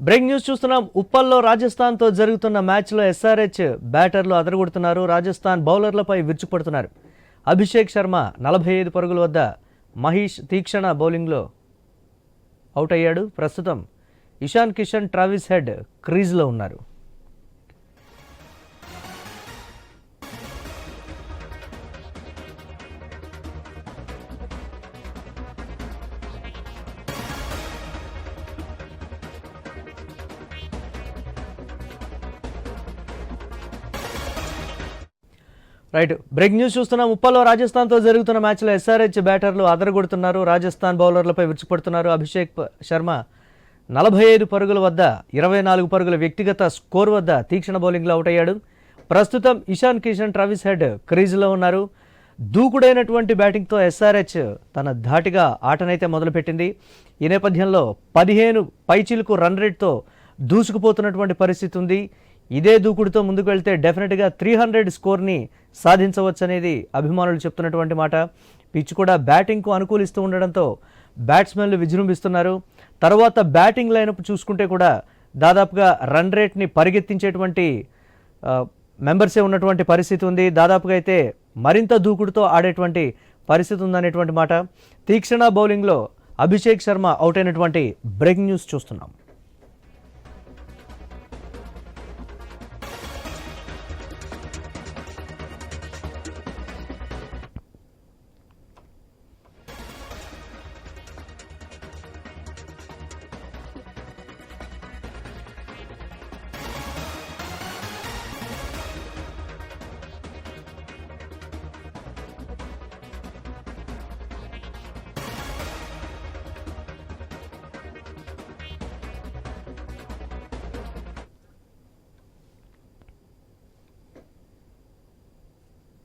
Break news చూస్తున్నాం. ఉప్పల్లో రాజస్థాన్తో జరుగుతున్న మ్యాచ్లో ఎస్ఆర్హెచ్ బ్యాటర్లు అదరగొడుతున్నారు. రాజస్థాన్ బౌలర్లపై విరుచుకుపడుతున్నారు. అభిషేక్ శర్మ నలభై ఐదు పరుగుల వద్ద మహేష్ తీక్షణ బౌలింగ్లో అవుట్ అయ్యాడు. ప్రస్తుతం ఇషాన్ కిషన్ ట్రావిస్ హెడ్ క్రీజ్లో ఉన్నారు. రైట్. బ్రేక్ న్యూస్ చూస్తున్నాం. ఉప్పల్లో రాజస్థాన్తో జరుగుతున్న మ్యాచ్లో ఎస్ఆర్హెచ్ బ్యాటర్లు అదరగొడుతున్నారు. రాజస్థాన్ బౌలర్లపై విరుచుపడుతున్నారు అభిషేక్ శర్మ నలభై ఐదు పరుగుల వద్ద ఇరవై నాలుగు పరుగుల వ్యక్తిగత స్కోర్ వద్ద తీక్షణ బౌలింగ్లో అవుట్ అయ్యాడు. ప్రస్తుతం ఇషాన్ కిషన్ ట్రావిస్ హెడ్ క్రీజ్లో ఉన్నారు. దూకుడైనటువంటి బ్యాటింగ్తో ఎస్ఆర్హెచ్ తన ధాటిగా ఆటనైతే మొదలుపెట్టింది. ఈ నేపథ్యంలో పదిహేను పైచిలుకు రన్ రేట్తో దూసుకుపోతున్నటువంటి పరిస్థితి ఉంది. ఇదే దూకుడుతో ముందుకు వెళ్తే డెఫినెట్గా త్రీ హండ్రెడ్ స్కోర్ని సాధించవచ్చు అనేది అభిమానులు చెప్తున్నటువంటి మాట. పిచ్ కూడా బ్యాటింగ్కు అనుకూలిస్తూ ఉండడంతో బ్యాట్స్మెన్లు విజృంభిస్తున్నారు. తర్వాత బ్యాటింగ్ లైనప్ చూసుకుంటే కూడా దాదాపుగా రన్ రేట్ని పరిగెత్తించేటువంటి మెంబర్సే ఉన్నటువంటి పరిస్థితి ఉంది. దాదాపుగా అయితే మరింత దూకుడుతో ఆడేటువంటి పరిస్థితి ఉందనేటువంటి మాట. తీక్షణ బౌలింగ్లో అభిషేక్ శర్మ అవుట్ అయినటువంటి బ్రేకింగ్ న్యూస్ చూస్తున్నాం.